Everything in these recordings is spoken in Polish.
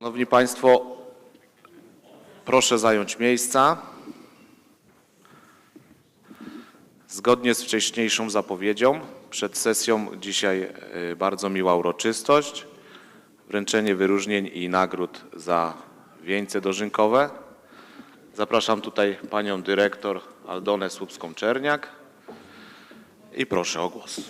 Szanowni Państwo, proszę zająć miejsca. Zgodnie z wcześniejszą zapowiedzią, przed sesją dzisiaj y, bardzo miła uroczystość, wręczenie wyróżnień i nagród za wieńce dożynkowe. Zapraszam tutaj panią dyrektor Aldonę Słupską-Czerniak i proszę o głos.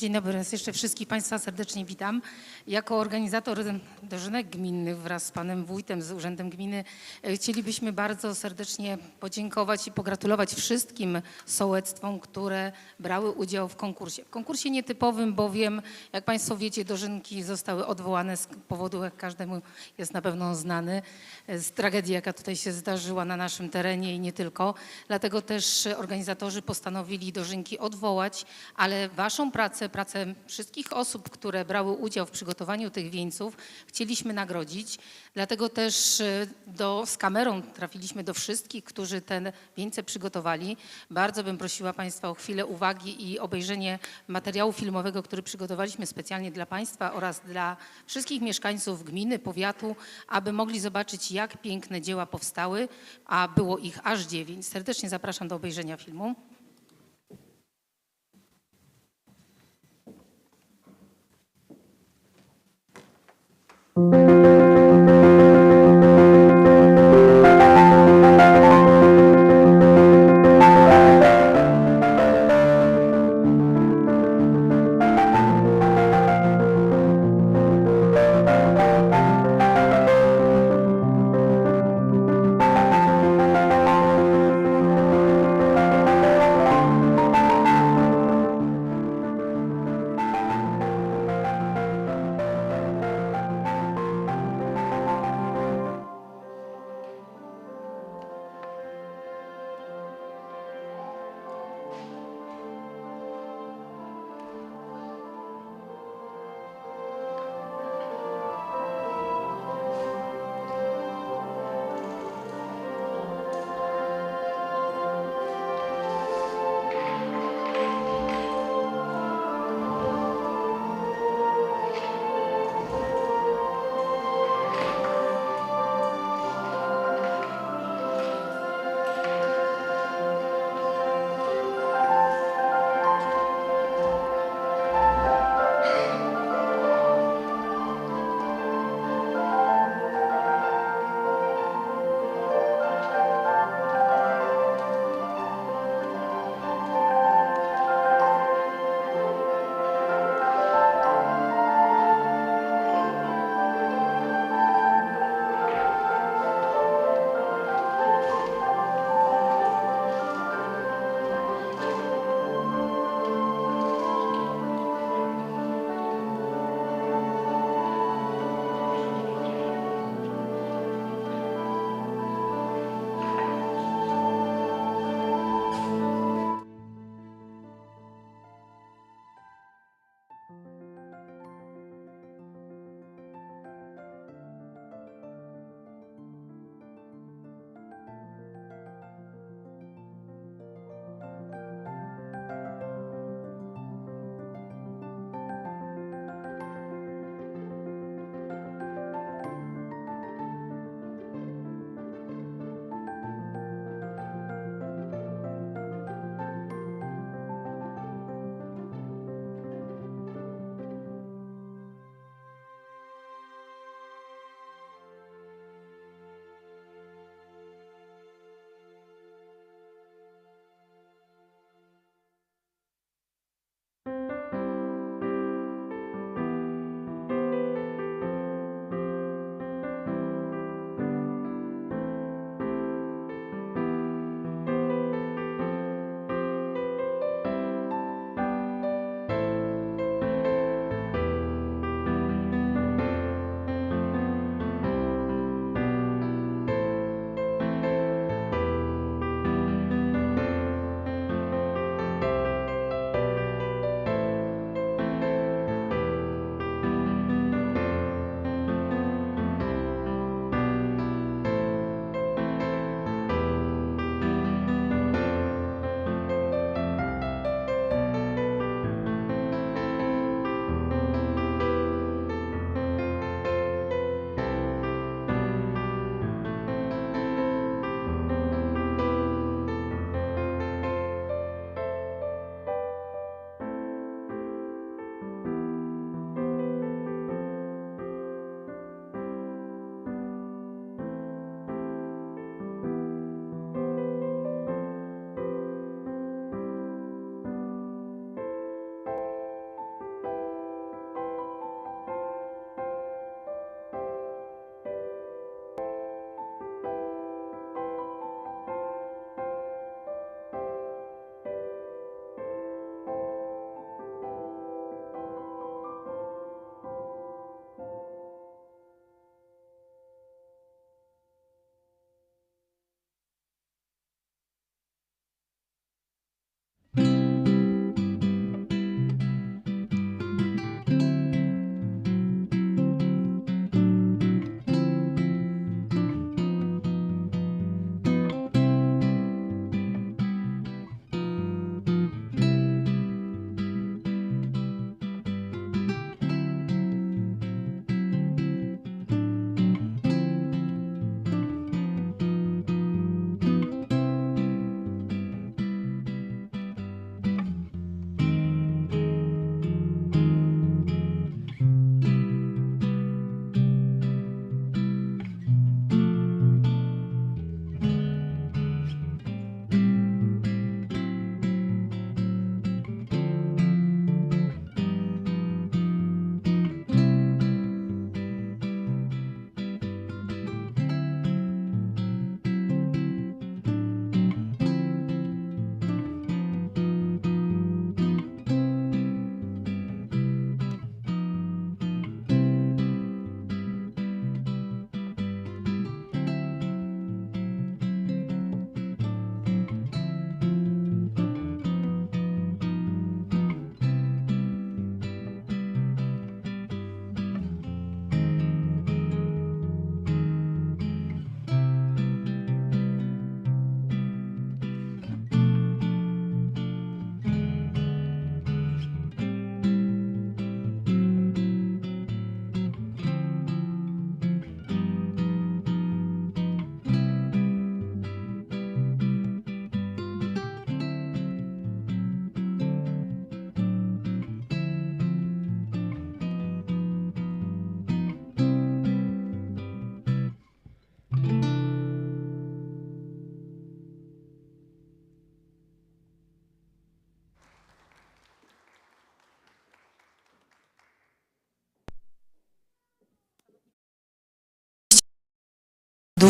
Dzień dobry, raz jeszcze wszystkich Państwa serdecznie witam. Jako organizator dożynek gminnych wraz z Panem Wójtem z Urzędem Gminy e, chcielibyśmy bardzo serdecznie podziękować i pogratulować wszystkim sołectwom, które brały udział w konkursie. W konkursie nietypowym, bowiem, jak Państwo wiecie, dożynki zostały odwołane z powodu, jak każdemu jest na pewno znany, e, z tragedii, jaka tutaj się zdarzyła na naszym terenie i nie tylko. Dlatego też organizatorzy postanowili dożynki odwołać, ale Waszą pracę, pracę wszystkich osób, które brały udział w przygotowaniu tych wieńców, chcieliśmy nagrodzić. Dlatego też e, do, z kamerą trafiliśmy do wszystkich, którzy te wieńce przygotowali. Bardzo bym prosiła Państwa o chwilę uwagi i obejrzenie materiału filmowego, który przygotowaliśmy specjalnie dla Państwa oraz dla wszystkich mieszkańców gminy, powiatu, aby mogli zobaczyć, jak piękne dzieła powstały, a było ich aż dziewięć. Serdecznie zapraszam do obejrzenia filmu.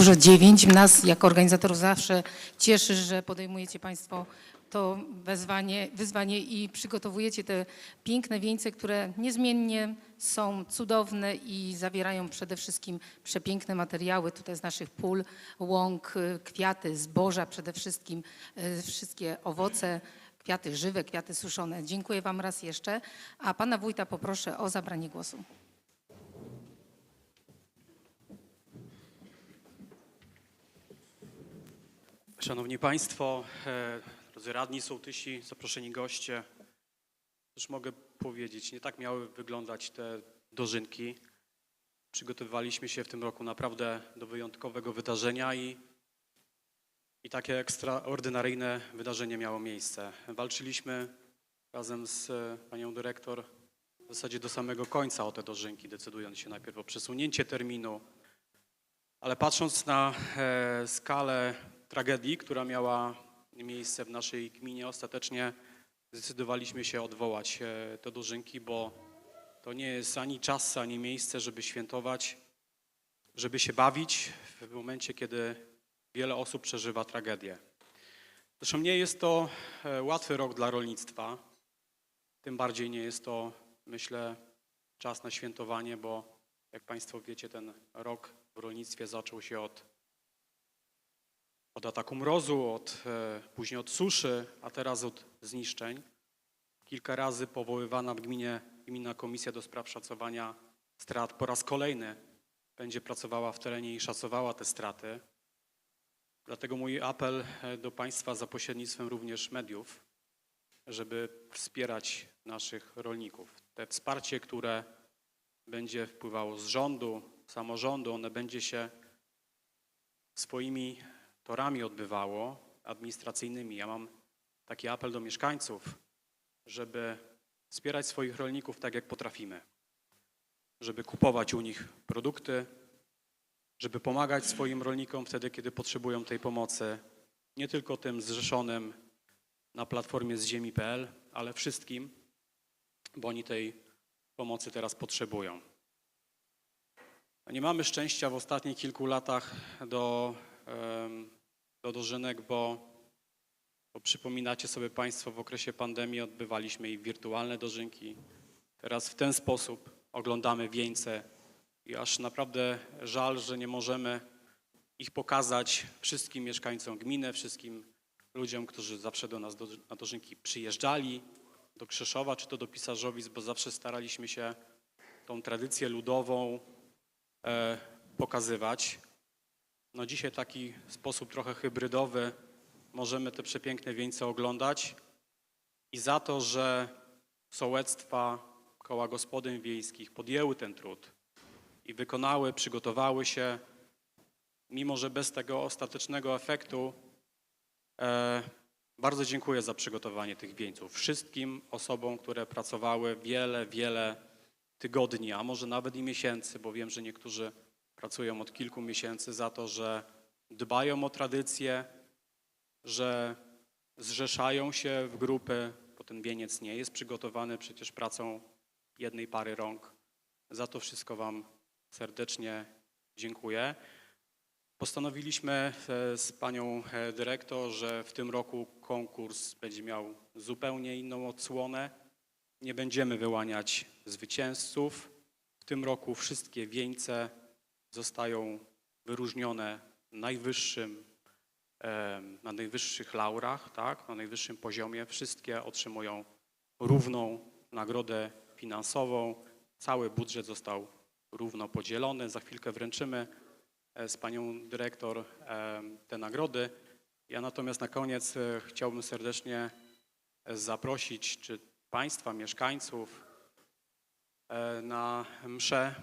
dużo, dziewięć. Nas jako organizatorów zawsze cieszy, że podejmujecie Państwo to wezwanie, wyzwanie i przygotowujecie te piękne wieńce, które niezmiennie są cudowne i zawierają przede wszystkim przepiękne materiały tutaj z naszych pól, łąk, kwiaty, zboża przede wszystkim, y, wszystkie owoce, kwiaty żywe, kwiaty suszone. Dziękuję Wam raz jeszcze, a Pana Wójta poproszę o zabranie głosu. Szanowni Państwo, e, drodzy radni, sołtysi, zaproszeni goście. Cóż mogę powiedzieć, nie tak miały wyglądać te dożynki. Przygotowywaliśmy się w tym roku naprawdę do wyjątkowego wydarzenia i, i takie ekstraordynaryjne wydarzenie miało miejsce. Walczyliśmy razem z e, panią dyrektor w zasadzie do samego końca o te dożynki, decydując się najpierw o przesunięcie terminu, ale patrząc na e, skalę tragedii, która miała miejsce w naszej gminie, ostatecznie zdecydowaliśmy się odwołać te dożynki, bo to nie jest ani czas, ani miejsce, żeby świętować, żeby się bawić w momencie, kiedy wiele osób przeżywa tragedię. Zresztą nie jest to e, łatwy rok dla rolnictwa, tym bardziej nie jest to, myślę, czas na świętowanie, bo jak Państwo wiecie, ten rok w rolnictwie zaczął się od, od ataku mrozu, od, e, później od suszy, a teraz od zniszczeń. Kilka razy powoływana w gminie Gminna Komisja do Spraw Szacowania Strat po raz kolejny będzie pracowała w terenie i szacowała te straty. Dlatego mój apel e, do Państwa za pośrednictwem również mediów, żeby wspierać naszych rolników. Te wsparcie, które będzie wpływało z rządu, samorządu, one będzie się swoimi torami odbywało, administracyjnymi. Ja mam taki apel do mieszkańców, żeby wspierać swoich rolników tak, jak potrafimy. Żeby kupować u nich produkty, żeby pomagać swoim rolnikom wtedy, kiedy potrzebują tej pomocy. Nie tylko tym zrzeszonym na platformie z ziemi.pl, ale wszystkim, bo oni tej pomocy teraz potrzebują. Nie mamy szczęścia w ostatnich kilku latach do, do dożynek, bo, bo przypominacie sobie Państwo, w okresie pandemii odbywaliśmy i wirtualne dożynki. Teraz w ten sposób oglądamy wieńce i aż naprawdę żal, że nie możemy ich pokazać wszystkim mieszkańcom gminy, wszystkim ludziom, którzy zawsze do nas do, na dożynki przyjeżdżali, do Krzeszowa czy to do Pisarzowic, bo zawsze staraliśmy się tą tradycję ludową e, pokazywać. No dzisiaj taki sposób trochę hybrydowy możemy te przepiękne wieńce oglądać i za to, że sołectwa, koła gospodyń wiejskich podjęły ten trud i wykonały, przygotowały się, mimo że bez tego ostatecznego efektu, e, bardzo dziękuję za przygotowanie tych wieńców. Wszystkim osobom, które pracowały wiele, wiele tygodni, a może nawet i miesięcy, bo wiem, że niektórzy pracują od kilku miesięcy za to, że dbają o tradycje, że zrzeszają się w grupy, bo ten wieniec nie jest przygotowany przecież pracą jednej pary rąk. Za to wszystko Wam serdecznie dziękuję. Postanowiliśmy e, z panią e, dyrektor, że w tym roku konkurs będzie miał zupełnie inną odsłonę. Nie będziemy wyłaniać zwycięzców. W tym roku wszystkie wieńce zostają wyróżnione najwyższym, e, na najwyższych laurach, tak, na najwyższym poziomie. Wszystkie otrzymują równą nagrodę finansową. Cały budżet został równo podzielony. Za chwilkę wręczymy e, z panią dyrektor e, te nagrody. Ja natomiast na koniec e, chciałbym serdecznie zaprosić czy państwa, mieszkańców e, na mszę,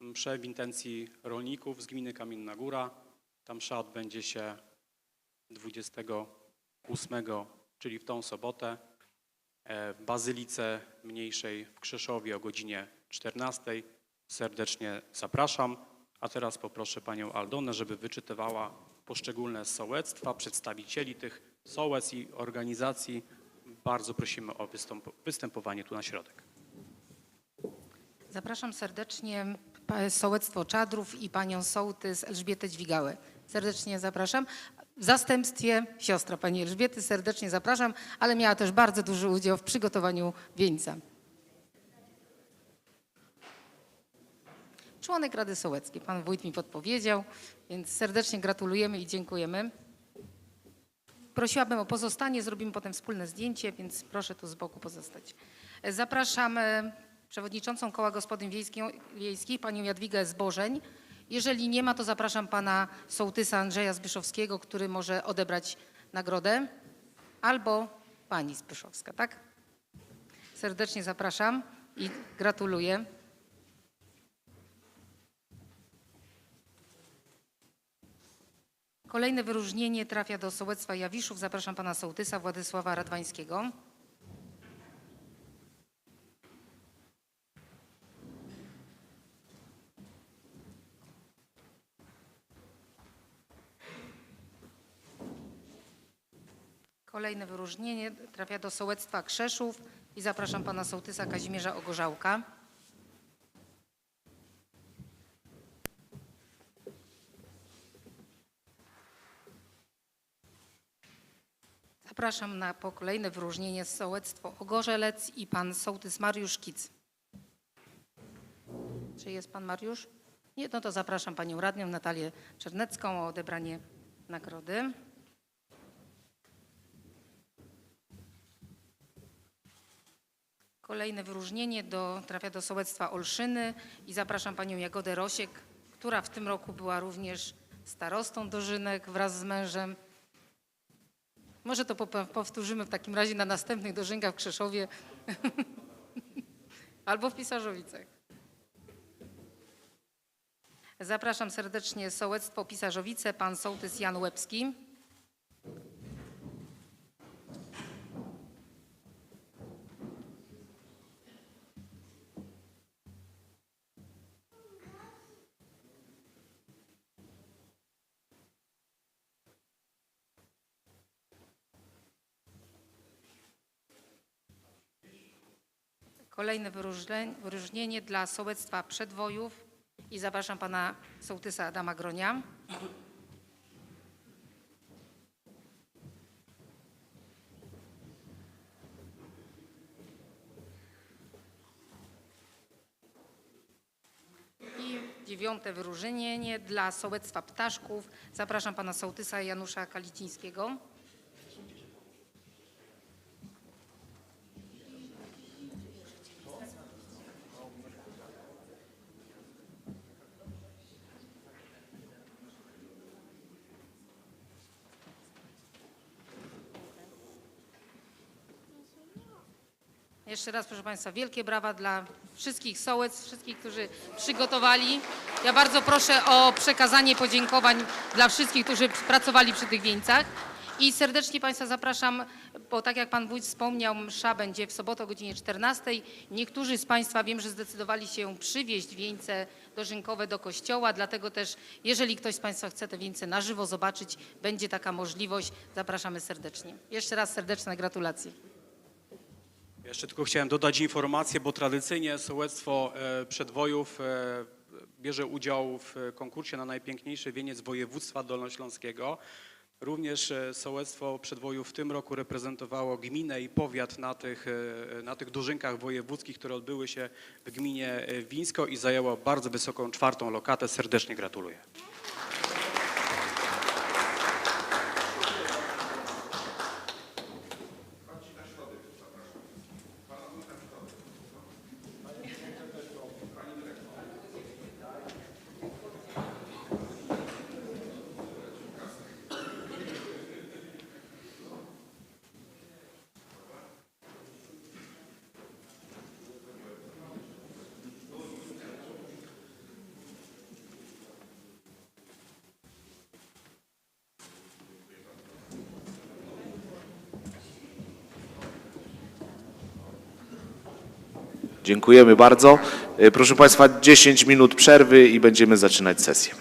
mszę w intencji rolników z gminy Kamienna Góra. Ta msza odbędzie się 28, czyli w tą sobotę, e, w Bazylice Mniejszej w Krzeszowie o godzinie 14. Serdecznie zapraszam. A teraz poproszę panią Aldonę, żeby wyczytywała poszczególne sołectwa, przedstawicieli tych sołec i organizacji. Bardzo prosimy o występowanie tu na środek. Zapraszam serdecznie sołectwo Czadrów i panią sołtys Elżbietę Dźwigałę. Serdecznie zapraszam. W zastępstwie siostra pani Elżbiety serdecznie zapraszam, ale miała też bardzo duży udział w przygotowaniu wieńca. Członek Rady Sołeckiej, pan wójt mi podpowiedział, więc serdecznie gratulujemy i dziękujemy. Prosiłabym o pozostanie, zrobimy potem wspólne zdjęcie, więc proszę tu z boku pozostać. Zapraszam e, przewodniczącą Koła Gospodyń Wiejskich, panią Jadwigę Zbożeń. Jeżeli nie ma, to zapraszam pana sołtysa Andrzeja Zbyszowskiego, który może odebrać nagrodę, albo pani Zbyszowska, tak? Serdecznie zapraszam i gratuluję. Kolejne wyróżnienie trafia do sołectwa Jawiszów. Zapraszam pana sołtysa Władysława Radwańskiego. Kolejne wyróżnienie trafia do sołectwa Krzeszów i zapraszam pana sołtysa Kazimierza Ogorzałka. Zapraszam na po kolejne wyróżnienie sołectwo Ogorzelec i pan sołtys Mariusz Kic. Czy jest pan Mariusz? Nie, no to zapraszam panią radnią Natalię Czernecką o odebranie nagrody. Kolejne wyróżnienie do, trafia do sołectwa Olszyny i zapraszam panią Jagodę Rosiek, która w tym roku była również starostą dożynek wraz z mężem. Może to powtórzymy w takim razie na następnych dożynkach w Krzeszowie albo w Pisarzowicach. Zapraszam serdecznie sołectwo Pisarzowice, pan sołtys Jan Łebski. Kolejne wyróżnienie dla sołectwa Przedwojów i zapraszam pana sołtysa Adama Gronia. I dziewiąte wyróżnienie dla sołectwa Ptaszków. Zapraszam pana sołtysa Janusza Kalicińskiego. Jeszcze raz, proszę Państwa, wielkie brawa dla wszystkich sołec, wszystkich, którzy przygotowali. Ja bardzo proszę o przekazanie podziękowań dla wszystkich, którzy pracowali przy tych wieńcach. I serdecznie Państwa zapraszam, bo tak jak Pan Wójt wspomniał, msza będzie w sobotę o godzinie 14. Niektórzy z Państwa wiem, że zdecydowali się przywieźć wieńce dożynkowe do kościoła, dlatego też, jeżeli ktoś z Państwa chce te wieńce na żywo zobaczyć, będzie taka możliwość. Zapraszamy serdecznie. Jeszcze raz serdeczne gratulacje. Jeszcze tylko chciałem dodać informację, bo tradycyjnie sołectwo e, Przedwojów e, bierze udział w konkursie na najpiękniejszy wieniec województwa dolnośląskiego. Również e, sołectwo Przedwojów w tym roku reprezentowało gminę i powiat na tych, e, na tych dożynkach wojewódzkich, które odbyły się w gminie e, Wińsko i zajęło bardzo wysoką czwartą lokatę. Serdecznie gratuluję. Dziękujemy bardzo. E, Proszę Państwa, 10 minut przerwy i będziemy zaczynać sesję.